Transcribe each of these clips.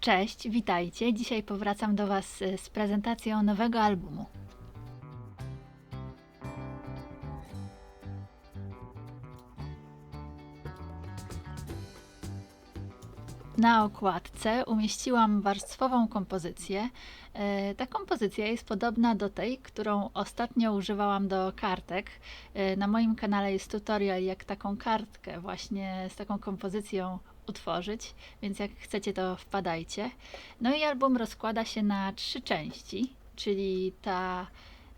Cześć, witajcie. Dzisiaj powracam do Was y, z prezentacją nowego albumu. Na okładce umieściłam warstwową kompozycję. E, Ta kompozycja jest podobna do tej, którą ostatnio używałam do kartek. E, Na moim kanale jest tutorial, jak taką kartkę właśnie z taką kompozycją utworzyć, więc jak chcecie, to wpadajcie. No i album rozkłada się na trzy części, czyli ta,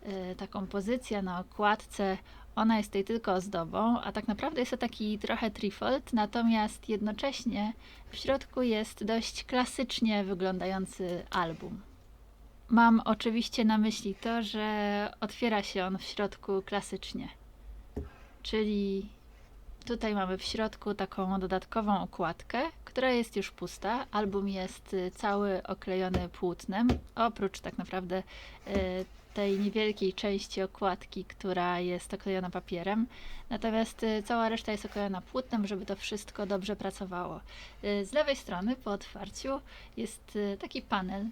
e, ta kompozycja na okładce, ona jest tej tylko ozdobą, a tak naprawdę jest to taki trochę trifold, natomiast jednocześnie w środku jest dość klasycznie wyglądający album. Mam oczywiście na myśli to, że otwiera się on w środku klasycznie. Czyli tutaj mamy w środku taką dodatkową okładkę, która jest już pusta. Album jest y, cały oklejony płótnem, oprócz tak naprawdę y, tej niewielkiej części okładki, która jest oklejona papierem. Natomiast y, cała reszta jest oklejona płótnem, żeby to wszystko dobrze pracowało. Z lewej strony po otwarciu jest taki panel,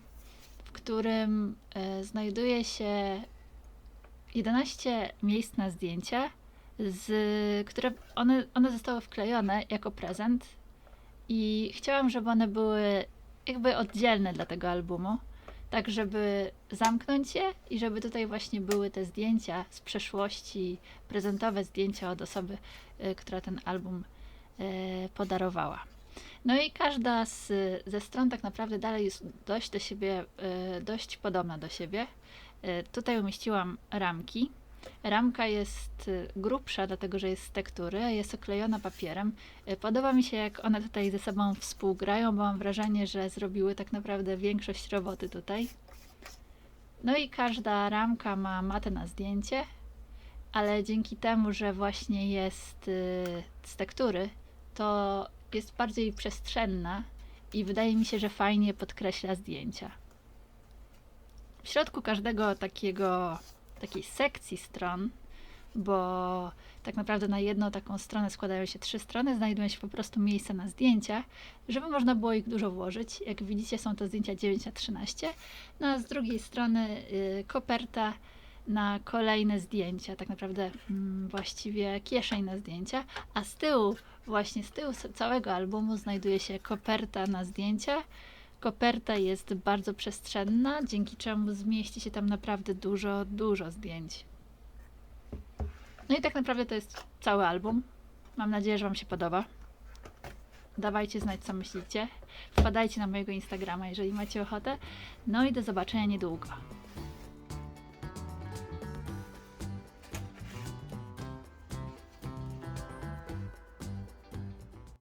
w którym znajduje się 11 miejsc na zdjęcia, z, które one, one zostały wklejone jako prezent i chciałam, żeby one były jakby oddzielne dla tego albumu, tak żeby zamknąć je i żeby tutaj właśnie były te zdjęcia z przeszłości, prezentowe zdjęcia od osoby, y, która ten album y, podarowała. No i każda z, ze stron tak naprawdę dalej jest dość do siebie, y, dość podobna do siebie. Tutaj umieściłam ramki. Ramka jest y, grubsza, dlatego że jest z tektury, jest oklejona papierem. Y, Podoba mi się, jak one tutaj ze sobą współgrają, bo mam wrażenie, że zrobiły tak naprawdę większość roboty tutaj. No i każda ramka ma matę na zdjęcie, ale dzięki temu, że właśnie jest y, z tektury, to jest bardziej przestrzenna i wydaje mi się, że fajnie podkreśla zdjęcia. W środku każdego takiego, takiej sekcji stron, bo tak naprawdę na jedną taką stronę składają się trzy strony, znajdują się po prostu miejsca na zdjęcia, żeby można było ich dużo włożyć. Jak widzicie, są to zdjęcia 9 na 13. No a z drugiej strony y, koperta na kolejne zdjęcia, tak naprawdę mm, właściwie kieszeń na zdjęcia, a z tyłu, właśnie z tyłu całego albumu znajduje się koperta na zdjęcia. Koperta jest bardzo przestrzenna, dzięki czemu zmieści się tam naprawdę dużo, dużo zdjęć. No i tak naprawdę to jest cały album. Mam nadzieję, że Wam się podoba. Dawajcie znać, co myślicie. Wpadajcie na mojego Instagrama, jeżeli macie ochotę. No i do zobaczenia niedługo.